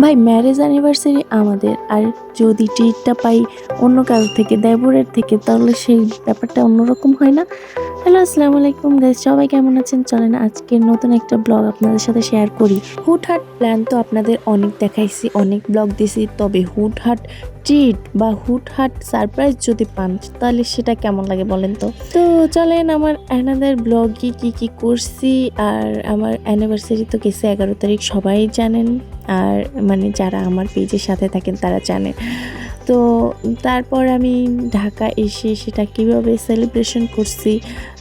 ভাই marriage anniversary আমাদের। আর যদি ট্রিটটা পাই অন্য কারোর থেকে দেবরের থেকে, তাহলে সেই ব্যাপারটা অন্যরকম হয় না? হ্যালো, আসসালামু আলাইকুম গাইজ সবাই কেমন আছেন? চলেন আজকে নতুন একটা ব্লগ আপনাদের সাথে শেয়ার করি। হুটহাট প্ল্যান তো আপনাদের অনেক দেখাইছি, অনেক ব্লগ দিছি, তবে হুট হুটহাট ট্রিট বা হুট হুটহাট সারপ্রাইজ যদি পান, তাহলে সেটা কেমন লাগে বলেন তো? তো চলেন আমার অ্যানাদার ব্লগে কি কি করছি, আর আমার অ্যানিভার্সারি তো গেছে এগারো তারিখ, সবাই জানেন, আর মানে যারা আমার পেজের সাথে থাকেন তারা জানেন। তো তারপর আমি ঢাকা এসে সেটা কীভাবে সেলিব্রেশন করছি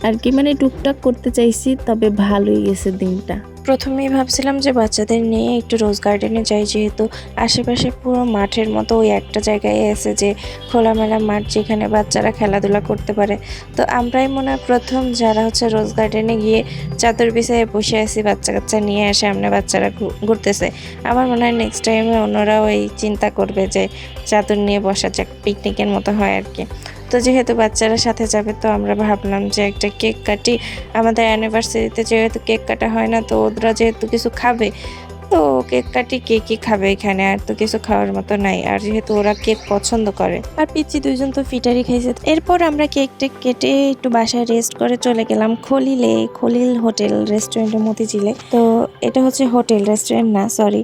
আর কি মানে টুকটাক করতে চাইছি, তবে ভালোই গেছে দিনটা। প্রথমেই ভাবছিলাম যে বাচ্চাদের নিয়ে একটু রোজ গার্ডেনে যাই, যেহেতু আশেপাশে পুরো মাঠের মতো ওই একটা জায়গায় এসে যে খোলামেলা মাঠ যেখানে বাচ্চারা খেলাধুলা করতে পারে। তো আমরাই মনে হয় প্রথম যারা হচ্ছে রোজ গার্ডেনে গিয়ে চাদর বিছায় বসে আছি, বাচ্চা কাচ্চা নিয়ে সামনে বাচ্চারা ঘু- ঘুরতেছে। আমার মনে হয় নেক্সট টাইমে অন্যরাও এই চিন্তা করবে যে চাদর নিয়ে বসা যাক পিকনিকের মতো হয় আর কি। তো যেহেতু বাচ্চারা সাথে যাবে, তো আমরা ভাবলাম যে একটা কেক কাটি। আমাদের অ্যানিভার্সারিতে যেহেতু কেক কাটা হয় না, তো ওরা যেহেতু কিছু খাবে তো কেক কাটি কেকই খাবে এখানে? আর তো কিছু খাওয়ার মতো নাই। আর যেহেতু ওরা কেক পছন্দ করে। আর পিচ্ছি দুইজন তো ফিটারি খাইছে। এরপর আমরা কেক টেক কেটে একটু বাসায় রেস্ট করে চলে গেলাম খলিলে, খলিল হোটেল রেস্টুরেন্টের মতিঝিলে। তো এটা হচ্ছে হোটেল রেস্টুরেন্ট না সরি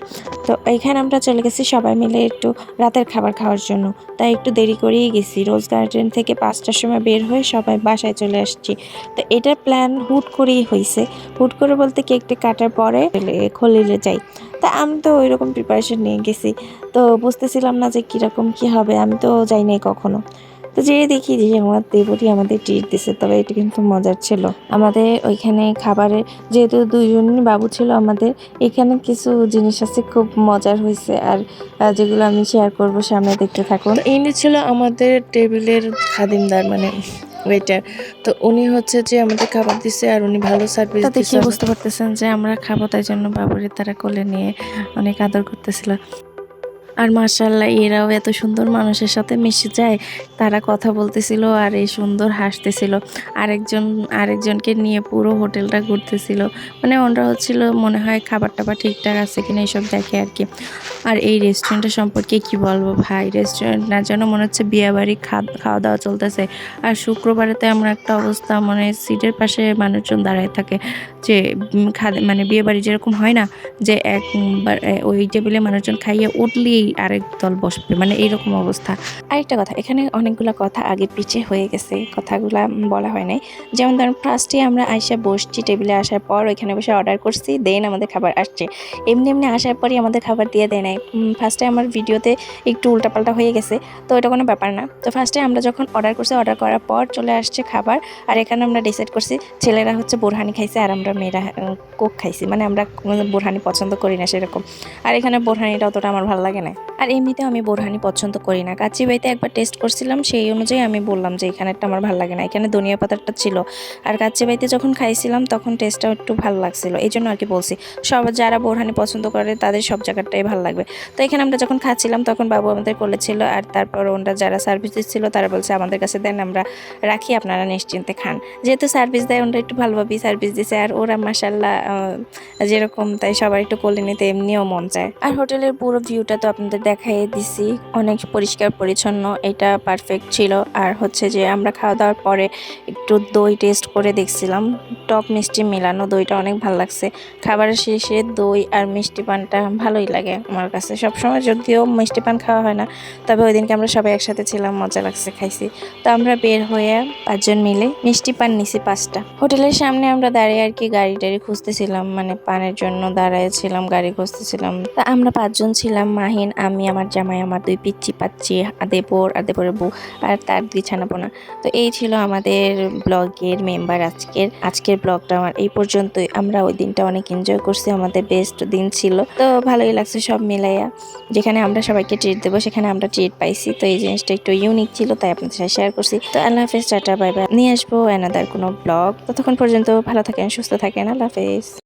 তো এখানে আমরা চলে গেছি সবাই মিলে একটু রাতের খাবার খাওয়ার জন্য। তাই একটু দেরি করেই গেছি। রোজ গার্ডেন থেকে পাঁচটার সময় বের হয়ে সবাই বাসায় চলে আসছি। তো এটার প্ল্যান হুট করেই হয়েছে হুট করে বলতে কেকটা কাটার পরে খলিলে যাই। তা আমি তো ওই রকম প্রিপারেশন নিয়ে গেছি। তো বুঝতেছিলাম না যে কীরকম কী হবে, আমি তো যাই নাই কখনো। তো যেয়ে দেখি যে আমার দেবরই আমাদের ট্রিট দিছে, তবে এটা কিন্তু মজার ছিল। আমাদের ওইখানে খাবারের, যেহেতু দুইজনই বাবু ছিল আমাদের, এখানে কিছু জিনিস আছে খুব মজার হয়েছে আর যেগুলো আমি শেয়ার করব, সামনে দেখতে থাকুন। ইনি ছিল আমাদের টেবিলের খাদিমদার মানে ওয়েটার তো উনি হচ্ছে যে আমাদের খাবার দিছে আর উনি ভালো সার্ভিস তা দেখে দিচ্ছে বুঝতে পারতেছেন যে আমরা খাব তাই জন্য বাবুরে তারা কোলে নিয়ে অনেক আদর করতেছিল। আর মার্শাল্লাহ এরাও এত সুন্দর মানুষের সাথে মিশে যায়। তারা কথা বলতেছিল আর এই সুন্দর হাসতেছিল। আরেকজন, আরেকজনকে নিয়ে পুরো হোটেলটা ঘুরতেছিল। মানে ওনরা হচ্ছিল মনে হয় খাবার টাবার ঠিকঠাক আছে কিনা এইসব দেখে আর কি। আর এই রেস্টুরেন্টটা সম্পর্কে কি বলব ভাই? রেস্টুরেন্ট না যেন মনে হচ্ছে বিয়েবাড়ি খাওয়া দাওয়া চলতেছে। আর শুক্রবারেতে আমরা একটা অবস্থা মানে সিটের পাশে মানুষজন দাঁড়ায় থাকে যে মানে বিয়ে বাড়ি যেরকম হয় না, যে একবার ওই টেবিলে মানুষজন খাইয়ে উঠলেই আরেক দল বসবে মানে এইরকম অবস্থা। আরেকটা কথা, এখানে অনেকগুলো কথা আগে পিছে হয়ে গেছে, কথাগুলা বলা হয় নাই। যেমন ধরুন ফার্স্টে আমরা আইসা বসছি টেবিলে আসার পর ওইখানে বসে অর্ডার করছি দেন আমাদের খাবার আসছে। এমনি এমনি আসার পরই আমাদের খাবার দিয়ে দেয় নাই। ফার্স্টে আমার ভিডিওতে একটু উল্টাপাল্টা হয়ে গেছে, তো এটা কোনো ব্যাপার না। তো ফার্স্টে আমরা যখন অর্ডার করছি অর্ডার করার পর চলে আসছে খাবার, আর এখানে আমরা ডিসাইড করছি, ছেলেরা হচ্ছে বোরহানি খাইছে আর আমরা মেয়েরা কোক খাইছি। মানে আমরা বোরহানি পছন্দ করি না সেরকম। আর এখানে বোরহানিটা অতটা আমার ভালো লাগে না। আর এমনিতে আমি বোরহানি পছন্দ করি না। কাচি বাইতে একবার টেস্ট করছিলাম, সেই অনুযায়ী আমি বললাম যে এখানেরটা আমার ভালো লাগে না। এখানে ধনিয়া পাতাটা ছিল। আর কাচি বাইতে যখন খাইছিলাম, তখন টেস্টটা একটু ভালো লাগছিল। এই জন্য আর কি বলছি, সব যারা বোরহানি পছন্দ করে, তাদের সব জায়গাটাই ভালো লাগবে। তো এখানে আমরা যখন খাচ্ছিলাম, তখন বাবু আমাদের কোলে ছিল, আর তারপর ওনারা যারা সার্ভিস দিচ্ছিল, তারা বলছে, আমাদের কাছে দেন, আমরা রাখি, আপনারা নিশ্চিন্তে খান। যেহেতু সার্ভিস দেয়, ওনারা একটু ভালোভাবেই সার্ভিস দিছে, আর ওরা মাসাল্লাহ যেরকম, তাই সবার একটু কোলে নিতে এমনিও মন চায়। আর হোটেলের পুরো ভিউটা তো আপনাদের দেখাই দিছি। অনেক পরিষ্কার, পরিচ্ছন্ন, এটা পারফেক্ট ছিল। আর হচ্ছে যে আমরা খাওয়া দাওয়ার পরে একটু দই টেস্ট করে দেখছিলাম। টক মিষ্টি মেলানো দইটা অনেক ভালো লাগছে। খাবারের শেষে দই আর মিষ্টি পানটা ভালোই লাগে আমার কাছে। সবসময় যদিও মিষ্টি পান খাওয়া হয় না, তবে ওই দিনকে আমরা সবাই একসাথে ছিলাম, মজা লাগছে, খাইছি। তো আমরা বের হয়ে পাঁচজন মিলে মিষ্টি পান নিছি পাঁচটা। হোটেলের সামনে আমরা দাঁড়িয়ে আর কি গাড়ি টাড়ি খুঁজতেছিলাম মানে পানের জন্য দাঁড়াইছিলাম, গাড়ি খুঁজতেছিলাম। তা আমরা পাঁচজন ছিলাম, মাহিন আমি আমার জামাই, আমার দুই পিচ্ছি পাচ্ছি দেবর আর দেবরের বউ, আর তার দুই ছানা ছানাপোনা তো এই ছিল আমাদের ব্লগের মেম্বার আজকের। আজকের ব্লগটা আমার এই পর্যন্তই। আমরা ওই দিনটা অনেক এনজয় করছি, আমাদের বেস্ট দিন ছিল। তো ভালোই লাগছে সব মিলাইয়া। যেখানে আমরা সবাইকে ট্রিট দেবো, সেখানে আমরা ট্রিট পাইছি। তো এই জিনিসটা একটু ইউনিক ছিল, তাই আপনাদের সাথে শেয়ার করছি। তো আল্লাহ হাফেজ, টাটা বাই বাই নিয়ে আসব অ্যানাদার কোনো ব্লগ ততক্ষণ পর্যন্ত ভালো থাকেন, সুস্থ থাকেন। আল্লাহ হাফেজ।